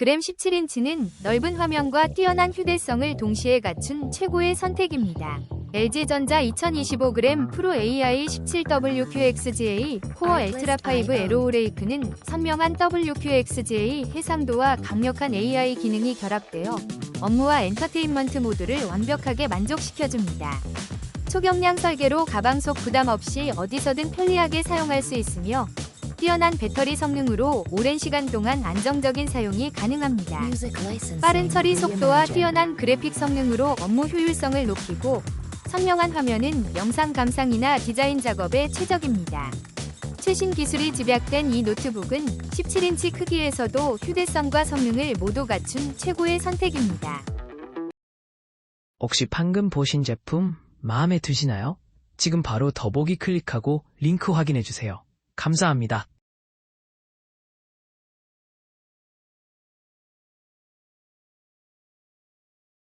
그램 17인치는 넓은 화면과 뛰어난 휴대성을 동시에 갖춘 최고의 선택입니다. LG전자 2025g 프로 AI 17WQXGA 코어 엘트라 5 에로오레이크는 선명한 WQXGA 해상도와 강력한 AI 기능이 결합되어 업무와 엔터테인먼트 모두를 완벽하게 만족시켜줍니다. 초경량 설계로 가방 속 부담 없이 어디서든 편리하게 사용할 수 있으며 뛰어난 배터리 성능으로 오랜 시간 동안 안정적인 사용이 가능합니다. 빠른 처리 속도와 뛰어난 그래픽 성능으로 업무 효율성을 높이고 선명한 화면은 영상 감상이나 디자인 작업에 최적입니다. 최신 기술이 집약된 이 노트북은 17인치 크기에서도 휴대성과 성능을 모두 갖춘 최고의 선택입니다. 혹시 방금 보신 제품 마음에 드시나요? 지금 바로 더보기 클릭하고 링크 확인해 주세요. 감사합니다.